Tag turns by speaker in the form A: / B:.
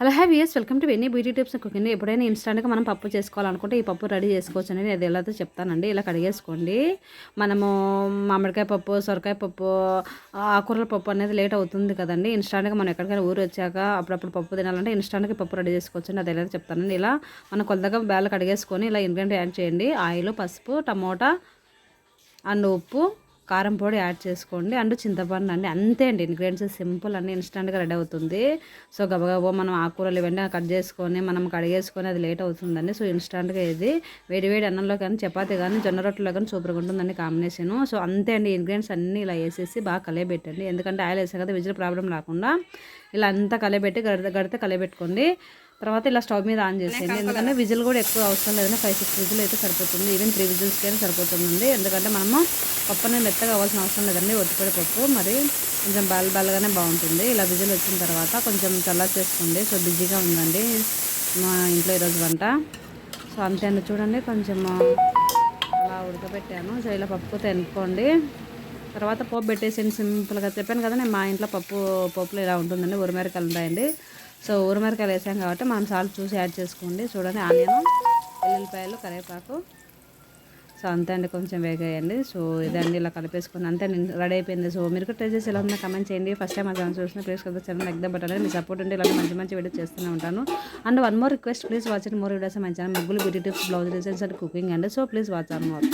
A: Hello హ్యావ్ years welcome to ఎన్ని beauty tips cooking. ఎప్పుడైనా ఇన్స్టాంట్గా మనం పప్పు చేసుకోవాలనుకుంటే ఈ పప్పు రెడీ చేసుకోవచ్చు అనేది అది ఎలా చెప్తానండి. ఇలా కడిగేసుకోండి. మనము మామిడికాయ పప్పు సొరకాయ పప్పు ఆకుకూరల పప్పు అనేది లేట్ అవుతుంది కదండి. ఇన్స్టాంట్గా మనం ఎక్కడికైనా ఊరు వచ్చాక అప్పుడప్పుడు పప్పు తినాలంటే ఇన్స్టాంట్గా పప్పు రెడీ చేసుకోవచ్చు అది ఎలా చెప్తానండి. ఇలా మనం కొద్దిగా బేళ్ళ కడిగేసుకొని ఇలా ఇంగ్రీడియంట్ యాడ్ చేయండి. ఆయిల్ పసుపు టమోటా అండ్ ఉప్పు కారం పొడి యాడ్ చేసుకోండి. అండ్ చింతపండు అండి అంతే అండి. ఇంగ్రీడియంట్స్ సింపుల్ అన్నీ ఇన్స్టెంట్గా రెడీ అవుతుంది. సో గబగబా మనం ఆకుకూరలు ఇవన్నీ కట్ చేసుకొని మనం కడిగేసుకొని అది లేట్ అవుతుందండి. సో ఇన్స్టెంట్గా ఇది వేడి వేడి అన్నంలో కానీ చపాతీ కానీ జొన్న రొట్టెలో కానీ సూపర్గా ఉంటుందండి కాంబినేషన్ సో అంతే అండి. ఇంగ్రీడియంట్స్ అన్నీ ఇలా వేసేసి బాగా కలియబెట్టండి. ఎందుకంటే ఆయిల్ వేసాం కదా విజిల్ ప్రాబ్లం రాకుండా. ఇలా అంతా కలియబెట్టి గడితే గడితే కలియబెట్టుకోండి. తర్వాత ఇలా స్టవ్ మీద ఆన్ చేసేయండి. ఎందుకంటే విజిల్ కూడా ఎక్కువ అవసరం లేదండి ఫైవ్ సిక్స్ విజిల్ అయితే సరిపోతుంది. ఈవెన్ త్రీ విజిల్స్కి అయినా సరిపోతుందండి. ఎందుకంటే మనము పప్పు అనేది మెత్తగా అవ్వాల్సిన అవసరం లేదండి. ఒత్తిపడి పప్పు మరి కొంచెం బాల్ బాల్గానే బాగుంటుంది. ఇలా విజిల్ వచ్చిన తర్వాత కొంచెం చల్లారి చేసుకోండి. సో బిజీగా ఉందండి మా ఇంట్లో ఈరోజు వంట. సో అంతే అండి. చూడండి కొంచెం అలా ఉడకబెట్టాను. సో ఇలా పప్పు తెనుకోండి తర్వాత పోపు పెట్టేసి సింపుల్గా చెప్పాను కదా నేను మా ఇంట్లో పప్పు పప్పులు ఇలా ఉంటుందండి. ఉరిమిరకాయలు ఉంటాయండి. సో ఊరమిరకాయలు వేసాం కాబట్టి మనం సాల్ట్ చూసి యాడ్ చేసుకోండి. చూడండి ఆనియన్ ఎల్లుల్లిపాయలు కరివేపాకు. సో అంతే అండి కొంచెం వేగాయండి. సో ఇదండి ఇలా కలిపేసుకుని అంతే రెడీ అయిపోయింది. సో మీరు కూడా ట్రై చేసి ఎలా ఉందో కమెంట్ చేయండి. ఫస్ట్ టైం అది చూసిన ప్లీజ్ కదా ఛానల్ లైక్ ద బటన్ మీ సపోర్ట్ ఉంటే ఇలా మంచి మంచి వీడియో చేస్తూనే ఉంటాను. And one more request please watch and more videos మంచి ఛానల్ ముగ్గులు beauty tips blouse designs and cooking అండి so please watch on more